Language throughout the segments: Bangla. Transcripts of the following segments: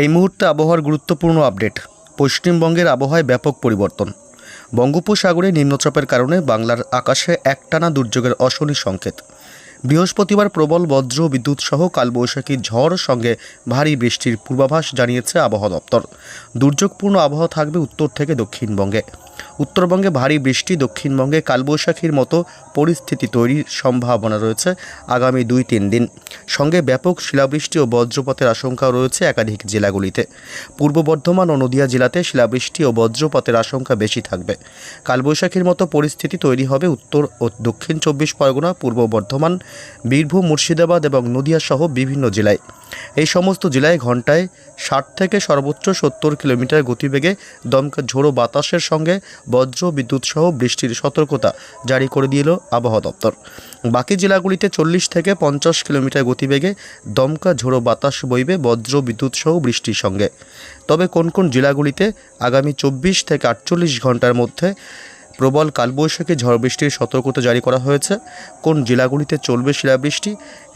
এই মুহূর্তে আবহাওয়ার গুরুত্বপূর্ণ আপডেট। পশ্চিমবঙ্গের আবহাওয়ায় ব্যাপক পরিবর্তন। বঙ্গোপসাগরে নিম্নচাপের কারণে বাংলার আকাশে একটানা দুর্যোগের অশনি সংকেত। বৃহস্পতিবার প্রবল বজ্র বিদ্যুৎ সহ কালবৈশাখী ঝড় সঙ্গে ভারী বৃষ্টির পূর্বাভাস জানিয়েছে আবহাওয়া দপ্তর। দুর্যোগপূর্ণ আবহাওয়া থাকবে উত্তর থেকে দক্ষিণবঙ্গে। উত্তরবঙ্গে ভারী বৃষ্টি, দক্ষিণবঙ্গে কালবৈশাখীর মতো পরিস্থিতি তৈরির সম্ভাবনা রয়েছে আগামী দুই তিন দিন। সঙ্গে ব্যাপক শিলাবৃষ্টি ও বজ্রপাতের আশঙ্কা রয়েছে একাধিক জেলাগুলিতে। পূর্ব বর্ধমান ও নদিয়া জেলাতে শিলাবৃষ্টি ও বজ্রপাতের আশঙ্কা বেশি থাকবে। কালবৈশাখীর মতো পরিস্থিতি তৈরি হবে উত্তর ও দক্ষিণ চব্বিশ পরগনা, পূর্ব বর্ধমান, বীরভূম, মুর্শিদাবাদ এবং নদিয়া সহ বিভিন্ন জেলায়। এই সমস্ত জেলায় ঘন্টায় ষাট থেকে সর্বোচ্চ সত্তর কিলোমিটার গতিবেগে দমকা ঝোড়ো বাতাসের সঙ্গে বজ্র, বিদ্যুৎ সহ বৃষ্টির সতর্কতা জারি করে দিল আবহাওয়া দপ্তর। বাকি জেলাগুলিতে চল্লিশ থেকে পঞ্চাশ কিলোমিটার গতিবেগে দমকা ঝোড়ো বাতাস বইবে বজ্র, বিদ্যুৎ সহ বৃষ্টির সঙ্গে। তবে কোন কোন জেলাগুলিতে আগামী চব্বিশ থেকে আটচল্লিশ ঘণ্টার মধ্যে প্রবল কালবৈশাখী ঝড় বৃষ্টির সতর্কতা জারি করা হয়েছে। কোন জেলাগুলিতে চলবে শিলাবৃষ্টি?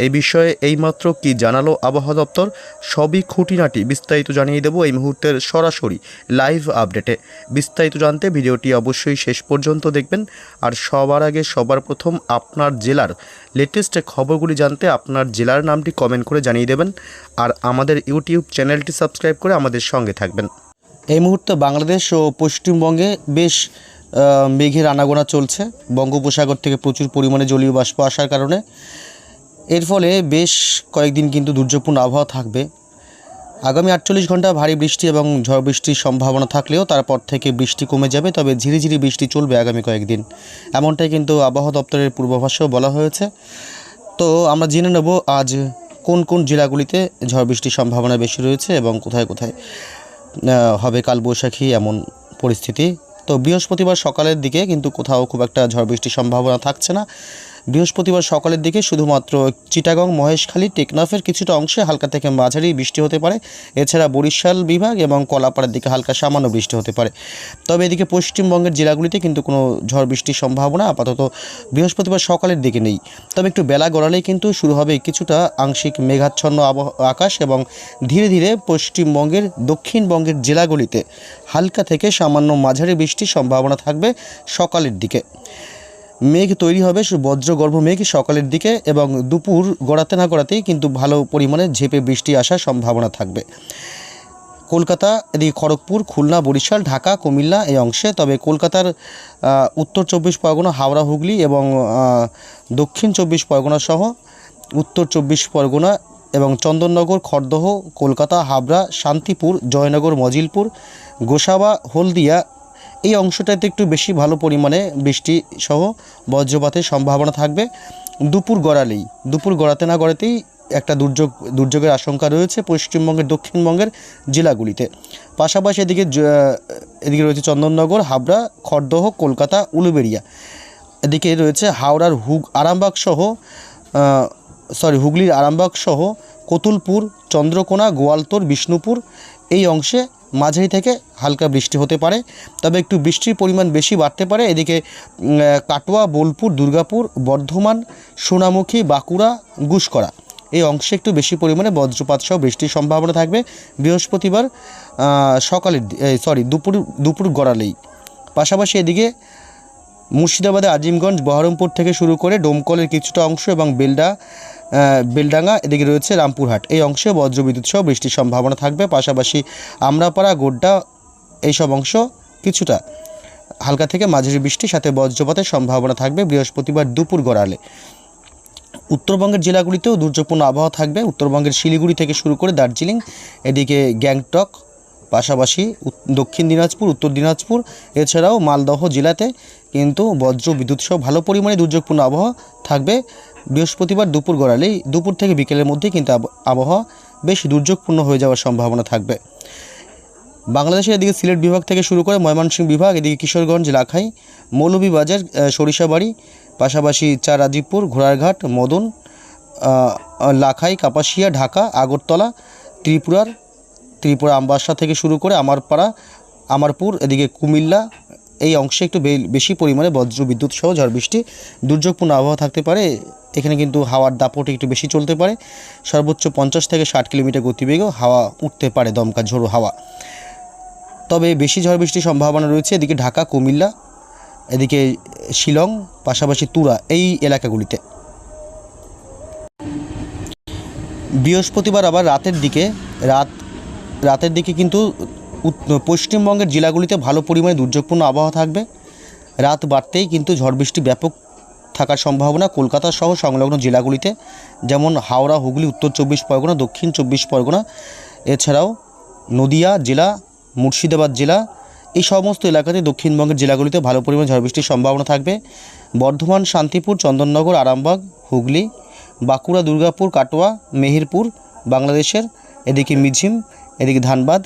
এই বিষয়ে এইমাত্র কি জানালো আবহাওয়া দপ্তর? সবই খুঁটিনাটি। বিস্তারিত জানিয়ে দেবো এই মুহূর্তের সরাসরি লাইভ আপডেটে। বিস্তারিত জানতে ভিডিওটি অবশ্যই শেষ পর্যন্ত দেখবেন। আর সবার আগে সবার প্রথম আপনার জেলার লেটেস্ট খবরগুলি জানতে আপনার জেলার নামটি কমেন্ট করে জানিয়ে দেবেন। আর আমাদের ইউটিউব চ্যানেলটি সাবস্ক্রাইব করে আমাদের সঙ্গে থাকবেন। এই মুহূর্তে বাংলাদেশ ও পশ্চিমবঙ্গে বেশ মেঘের আনাগোনা চলছে। বঙ্গোপসাগর থেকে প্রচুর পরিমাণে জলীয় বাষ্প আসার কারণে। এর ফলে বেশ কয়েকদিন কিন্তু দুর্যোগপূর্ণ আবহাওয়া থাকবে। আগামী আটচল্লিশ ঘণ্টা ভারী বৃষ্টি এবং ঝড় বৃষ্টির সম্ভাবনা থাকলেও তারপর থেকে বৃষ্টি কমে যাবে, তবে ঝিরিঝিরি বৃষ্টি চলবে আগামী কয়েকদিন। এমনটাই কিন্তু আবহাওয়া দপ্তরের পূর্বাভাসেও বলা হয়েছে। তো আমরা জেনে নেব আজ কোন কোন জেলাগুলিতে ঝড় বৃষ্টির সম্ভাবনা বেশি রয়েছে এবং কোথায় কোথায় হবে কালবৈশাখী এমন পরিস্থিতি। তো বৃহস্পতিবার সকালের দিকে কিন্তু কোথাও খুব একটা ঝড় বৃষ্টির সম্ভাবনা থাকছে না। বৃহস্পতিবার সকালের দিকে শুধুমাত্র চিটাগং, মহেশখালী, টেকনাফের কিছুটা অংশে হালকা থেকে মাঝারি বৃষ্টি হতে পারে। এছাড়া বরিশাল বিভাগ এবং কলাপাড়ার দিকে হালকা সামান্য বৃষ্টি হতে পারে। তবে এদিকে পশ্চিমবঙ্গের জেলাগুলিতে কিন্তু কোনো ঝড় বৃষ্টির সম্ভাবনা আপাতত বৃহস্পতিবার সকালের দিকে নেই। তবে একটু বেলা গড়ালেই কিন্তু শুরু হবে কিছুটা আংশিক মেঘাচ্ছন্ন আকাশ এবং ধীরে ধীরে পশ্চিমবঙ্গের, দক্ষিণবঙ্গের জেলাগুলিতে হালকা থেকে সামান্য মাঝারি বৃষ্টির সম্ভাবনা থাকবে সকালের দিকে। মেঘ তৈরি হবে বজ্রগর্ভ মেঘ সকালের দিকে এবং দুপুর গড়াতে না গড়াতেই কিন্তু ভালো পরিমাণে ঝেপে বৃষ্টি আসার সম্ভাবনা থাকবে। কলকাতা, এদিকে খড়গপুর, খুলনা, বরিশাল, ঢাকা, কুমিল্লা এই অংশে, তবে কলকাতার উত্তর চব্বিশ পরগনা, হাওড়া, হুগলি এবং দক্ষিণ চব্বিশ পরগনা সহ উত্তর চব্বিশ পরগনা এবং চন্দননগর, খড়দহ, কলকাতা, হাবড়া, শান্তিপুর, জয়নগর, মজিলপুর, গোসাবা, হলদিয়া এই অংশটাতে একটু বেশি ভালো পরিমাণে বৃষ্টি সহ বজ্রপাতের সম্ভাবনা থাকবে। দুপুর গড়ালেই, দুপুর গড়াতে না গড়াতেই একটা দুর্যোগ, দুর্যোগের আশঙ্কা রয়েছে পশ্চিমবঙ্গের, দক্ষিণবঙ্গের জেলাগুলিতে। পাশাপাশি এদিকে এদিকে রয়েছে চন্দননগর, হাবড়া, খড়দহ, কলকাতা, উলুবেড়িয়া। এদিকে রয়েছে হাওড়ার হুগ, আরামবাগ সহ সরি হুগলির আরামবাগ সহ, কতুলপুর, চন্দ্রকোনা, গোয়ালতোর, বিষ্ণুপুর, এই অংশে মাঝারি থেকে হালকা বৃষ্টি হতে পারে। তবে একটু বৃষ্টির পরিমাণ বেশি বাড়তে পারে। এদিকে কাটোয়া, বোলপুর, দুর্গাপুর, বর্ধমান, সোনামুখী, বাঁকুড়া, গুসকরা। এই অংশে একটু বেশি পরিমাণে বজ্রপাত সহ বৃষ্টির সম্ভাবনা থাকবে বৃহস্পতিবার সকালের সরি দুপুর দুপুর গড়ালেই। পাশাপাশি এদিকে মুর্শিদাবাদে আজিমগঞ্জ, বহরমপুর থেকে শুরু করে ডোমকলের কিছুটা অংশ এবং বেলডা বেলডাঙ্গা, এদিকে রয়েছে রামপুরহাট। এই অংশে বজ্রবিদ্যুৎ সহ বৃষ্টির সম্ভাবনা থাকবে। পাশাপাশি আমরাপাড়া, গোড্ডা এইসব অংশ কিছুটা হালকা থেকে মাঝারি বৃষ্টির সাথে বজ্রপাতের সম্ভাবনা থাকবে বৃহস্পতিবার দুপুর গড়ালে। উত্তরবঙ্গের জেলাগুলিতেও দুর্যোগপূর্ণ আবহাওয়া থাকবে। উত্তরবঙ্গের শিলিগুড়ি থেকে শুরু করে দার্জিলিং, এদিকে গ্যাংটক, পাশাপাশি দক্ষিণ দিনাজপুর, উত্তর দিনাজপুর, এছাড়াও মালদহ জেলাতে কিন্তু বজ্র বিদ্যুৎ সহ ভালো পরিমাণে দুর্যোগপূর্ণ আবহাওয়া থাকবে। বৃহস্পতিবার দুপুর গড়ালেই দুপুর থেকে বিকেলের মধ্যে কিন্তু আব- আবহাওয়া বেশ দুর্যোগপূর্ণ হয়ে যাওয়ার সম্ভাবনা থাকবে। বাংলাদেশের এদিকে সিলেট বিভাগ থেকে শুরু করে ময়মনসিংহ বিভাগ, এদিকে কিশোরগঞ্জ লাখাই মৌলভীবাজার সরিষাবাড়ি, পাশাপাশি চা রাজীবপুর ঘোড়ারঘাট, মদন লাখাই, কাপাসিয়া, ঢাকা, আগরতলা, ত্রিপুরার, ত্রিপুরা আমবাসা থেকে শুরু করে আমারপাড়া, আমারপুর, এদিকে কুমিল্লা এই অংশে একটু বেশি পরিমাণে বজ্র বিদ্যুৎ সহ ঝড় বৃষ্টি, দুর্যোগপূর্ণ আবহাওয়া থাকতে পারে। এখানে কিন্তু হাওয়ার দাপট একটু বেশি চলতে পারে। সর্বোচ্চ পঞ্চাশ থেকে ষাট কিলোমিটার গতিবেগেও হাওয়া উঠতে পারে, দমকা ঝোড়ো হাওয়া। তবে বেশি ঝড় বৃষ্টির সম্ভাবনা রয়েছে এদিকে ঢাকা, কুমিল্লা, এদিকে শিলং, পাশাপাশি তুরা এই এলাকাগুলিতে। বৃহস্পতিবার আবার রাতের দিকে, রাত রাতের দিকে কিন্তু পশ্চিমবঙ্গের জেলাগুলিতে ভালো পরিমাণে দুর্যোগপূর্ণ আবহাওয়া থাকবে। রাত বাড়তেই কিন্তু ঝড় বৃষ্টি ব্যাপক থাকার সম্ভাবনা কলকাতা সহ সংলগ্ন জেলাগুলিতে, যেমন হাওড়া, হুগলি, উত্তর চব্বিশ পরগনা, দক্ষিণ চব্বিশ পরগনা, এছাড়াও নদিয়া জেলা, মুর্শিদাবাদ জেলা, এই সমস্ত এলাকাতে দক্ষিণবঙ্গের জেলাগুলিতে ভালো পরিমাণে ঝড় বৃষ্টির সম্ভাবনা থাকবে। বর্ধমান, শান্তিপুর, চন্দননগর, আরামবাগ, হুগলি, বাঁকুড়া, দুর্গাপুর, কাটোয়া, মেহেরপুর, বাংলাদেশের, এদিকে মিঝিম এদিকে ধানবাদ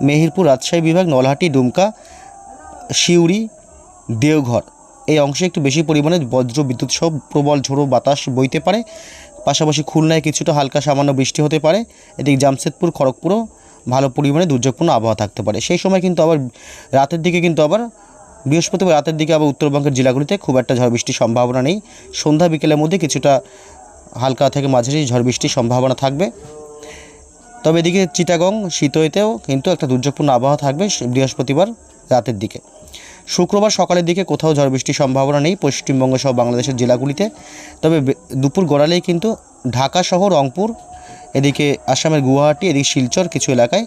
মেহেরপুর রাজশাহী বিভাগ, নলহাটি ডুমকা সিউড়ি, দেওঘর। এই অংশে একটু বেশি পরিমাণে বজ্র বিদ্যুৎ সহ প্রবল ঝোড়ো বাতাস বইতে পারে। পাশাপাশি খুলনায় কিছুটা হালকা সামান্য বৃষ্টি হতে পারে। এদিকে জামশেদপুর, খড়গপুরও ভালো পরিমাণে দুর্যোগপূর্ণ আবহাওয়া থাকতে পারে। সেই সময় কিন্তু আবার রাতের দিকে কিন্তু আবার বৃহস্পতিবার রাতের দিকে আবার উত্তরবঙ্গের জেলাগুলিতে খুব একটা ঝড় বৃষ্টির সম্ভাবনা নেই। সন্ধ্যা বিকেলের মধ্যে কিছুটা হালকা থেকে মাঝারি ঝড় বৃষ্টির সম্ভাবনা থাকবে। তবে এদিকে চিটাগং শীতইতেও কিন্তু একটা দুর্যোগপূর্ণ আবহাওয়া থাকবে বৃহস্পতিবার রাতের দিকে। শুক্রবার সকালের দিকে কোথাও ঝড় বৃষ্টির সম্ভাবনা নেই পশ্চিমবঙ্গ সহ বাংলাদেশের জেলাগুলিতে। তবে দুপুর গড়ালেই কিন্তু ঢাকা সহ রংপুর, এদিকে আসামের গুয়াহাটি, এদিকে শিলচর কিছু এলাকায়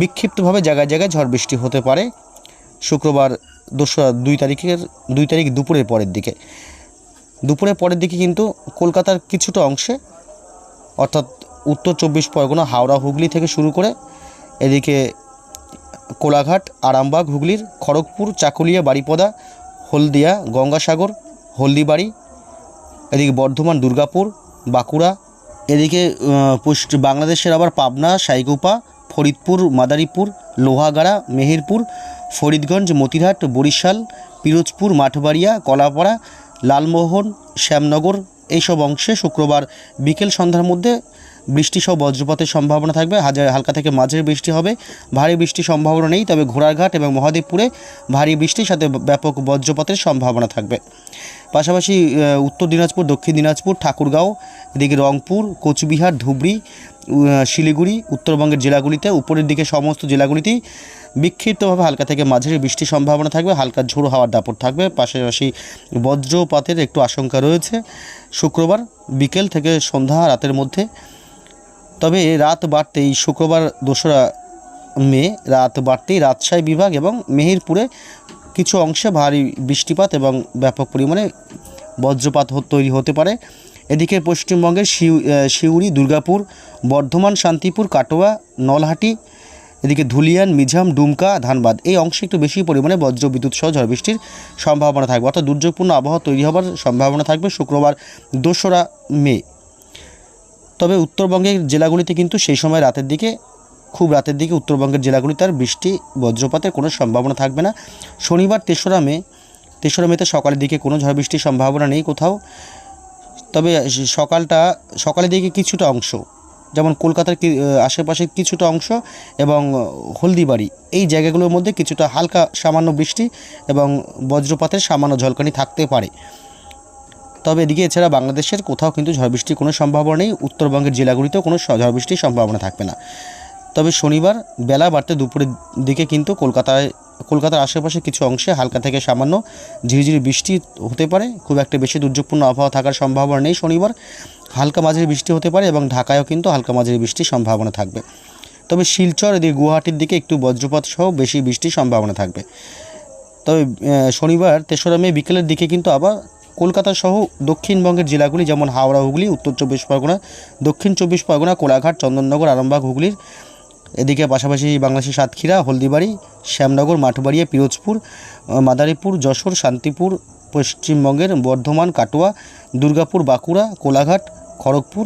বিক্ষিপ্তভাবে জায়গায় জায়গায় ঝড় বৃষ্টি হতে পারে। শুক্রবার দোসরা দুই তারিখের, দুই তারিখ দুপুরের পরের দিকে। দুপুরের পরের দিকে কিন্তু কলকাতার কিছুটা অংশে, অর্থাৎ উত্তর চব্বিশ পরগনা হাওড়া হুগলি থেকে শুরু করে এদিকে কোলাঘাট আরামবাগ হুগলির খড়গপুর চাকুলিয়া বাড়িপদা হলদিয়া গঙ্গাসাগর হলদিবাড়ি এদিকে বর্ধমান দুর্গাপুর বাঁকুড়া এদিকে আহ, পশ্চ বাংলাদেশের আবার পাবনা সাইগুপা ফরিদপুর মাদারীপুর লোহাগাড়া মেহেরপুর ফরিদগঞ্জ মতিরহাট বরিশাল পিরোজপুর মাঠবাড়িয়া কলাপাড়া লালমোহন শ্যামনগর এইসব অংশে শুক্রবার বিকেল সন্ধ্যার মধ্যে বৃষ্টি সহ বজ্রপাতের সম্ভাবনা থাকবে। হাজার হালকা থেকে মাঝের বৃষ্টি হবে। ভারী বৃষ্টির সম্ভাবনা নেই, তবে ঘোড়ারঘাট এবং মহাদেবপুরে ভারী বৃষ্টির সাথে ব্যাপক বজ্রপাতের সম্ভাবনা থাকবে। পাশাপাশি উত্তর দিনাজপুর, দক্ষিণ দিনাজপুর, ঠাকুরগাঁও, এদিকে রংপুর, কোচবিহার, ধুবড়ি শিলিগুড়ি, উত্তরবঙ্গের জেলাগুলিতে, উপরের দিকে সমস্ত জেলাগুলিতেই বিক্ষিপ্তভাবে হালকা থেকে মাঝারি বৃষ্টির সম্ভাবনা থাকবে। হালকা ঝোড়ো হাওয়ার দাপট থাকবে। পাশাপাশি বজ্রপাতের একটু আশঙ্কা রয়েছে। শুক্রবার বিকেল থেকে সন্ধ্যা রাতের মধ্যে তবে রাত বাড়তেই শুক্রবার দোসরা মে রাত বাড়তেই রাজশাহী বিভাগ এবং মেহেরপুরে কিছু অংশে ভারী বৃষ্টিপাত এবং ব্যাপক পরিমাণে বজ্রপাত তৈরি হতে পারে। এদিকে পশ্চিমবঙ্গের শিউ আহ, সিউড়ি দুর্গাপুর বর্ধমান শান্তিপুর কাটোয়া নলহাটি এদিকে ধুলিয়ান মিঝাম ডুমকা ধানবাদ এই অংশে একটু বেশি পরিমাণে বজ্র বিদ্যুৎ সহ ঝড় বৃষ্টির সম্ভাবনা থাকবে। অর্থাৎ দুর্যোগপূর্ণ আবহাওয়া তৈরি হবার সম্ভাবনা থাকবে শুক্রবার দোসরা মে। তবে উত্তরবঙ্গের জেলাগুলিতে কিন্তু সেই সময় রাতের দিকে খুব রাতের দিকে উত্তরবঙ্গের জেলাগুলিতে আর বৃষ্টি বজ্রপাতের কোনো সম্ভাবনা থাকবে না। শনিবার তেসরা মে তেসরা মেতে সকালের দিকে কোনো ঝড় বৃষ্টির সম্ভাবনা নেই কোথাও। তবে সকালটা সকালের দিকে কিছুটা অংশ যেমন কলকাতার কি- আহ, আশেপাশে কিছুটা অংশ এবং হলদিবাড়ি এই জায়গাগুলোর মধ্যে কিছুটা হালকা সামান্য বৃষ্টি এবং বজ্রপাতের সামান্য ঝলকানি থাকতে পারে। তবে এদিকে এছাড়া বাংলাদেশের কোথাও কিন্তু ঝড় বৃষ্টির কোনো সম্ভাবনা নেই। উত্তরবঙ্গের জেলাগুলিতেও কোনো ঝড় বৃষ্টির সম্ভাবনা থাকবে না। তবে শনিবার বেলা বাড়তে দুপুরের দিকে কিন্তু কলকাতায় কলকাতার আশেপাশে কিছু অংশে হালকা থেকে সামান্য ঝিরিঝিরি বৃষ্টি হতে পারে। খুব একটা বেশি দুর্যোগপূর্ণ আবহাওয়া থাকার সম্ভাবনা নেই শনিবার। হালকা মাঝারি বৃষ্টি হতে পারে এবং ঢাকায়ও কিন্তু হালকা মাঝারি বৃষ্টির সম্ভাবনা থাকবে। তবে শিলচর এদিকে গুয়াহাটির দিকে একটু বজ্রপাত সহ বেশি বৃষ্টির সম্ভাবনা থাকবে। তবে শনিবার তেসরা মে বিকেলের দিকে কিন্তু আবার কলকাতা সহ দক্ষিণবঙ্গের জেলাগুলি যেমন হাওড়া, হুগলি, উত্তর চব্বিশ পরগনা, দক্ষিণ চব্বিশ পরগনা, কোলাঘাট, চন্দননগর, আরামবাগ, হুগলির। এদিকে পাশাপাশি বাংলাদেশের সাতক্ষীরা, হলদিবাড়ি, শ্যামনগর, মাঠবাড়িয়া, পিরোজপুর মাদারীপুর, যশোর, শান্তিপুর, পশ্চিমবঙ্গের বর্ধমান, কাটোয়া, দুর্গাপুর, বাঁকুড়া, কোলাঘাট, খড়গপুর,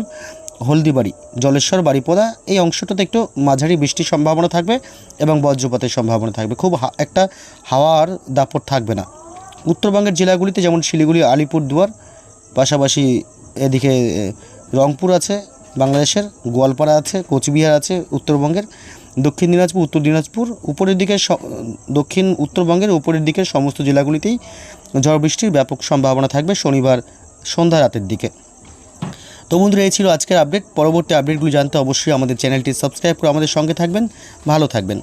হলদিবাড়ি, জলেশ্বর বাড়িপদা এই অংশটাতে একটু মাঝারি বৃষ্টির সম্ভাবনা থাকবে এবং বজ্রপাতের সম্ভাবনা থাকবে। খুব একটা হাওয়ার দাপট থাকবে না। উত্তরবঙ্গের জেলাগুলিতে, যেমন শিলিগুড়ি আলিপুরদুয়ার পাশাপাশি এদিকে রংপুর আছে, বাংলাদেশের, গোয়ালপাড়া আছে, কোচবিহার আছে, উত্তরবঙ্গের, দক্ষিণ দিনাজপুর, উত্তর দিনাজপুর, উপরের দিকে দক্ষিণ উত্তরবঙ্গের উপরের দিকের সমস্ত জেলাগুলিতেই ঝড় বৃষ্টির ব্যাপক সম্ভাবনা থাকবে শনিবার সন্ধ্যা রাতের দিকে। তো বন্ধুরা, এই ছিল আজকের আপডেট। পরবর্তী আপডেটগুলি জানতে অবশ্যই আমাদের চ্যানেলটি সাবস্ক্রাইব করে আমাদের সঙ্গে থাকবেন। ভালো থাকবেন।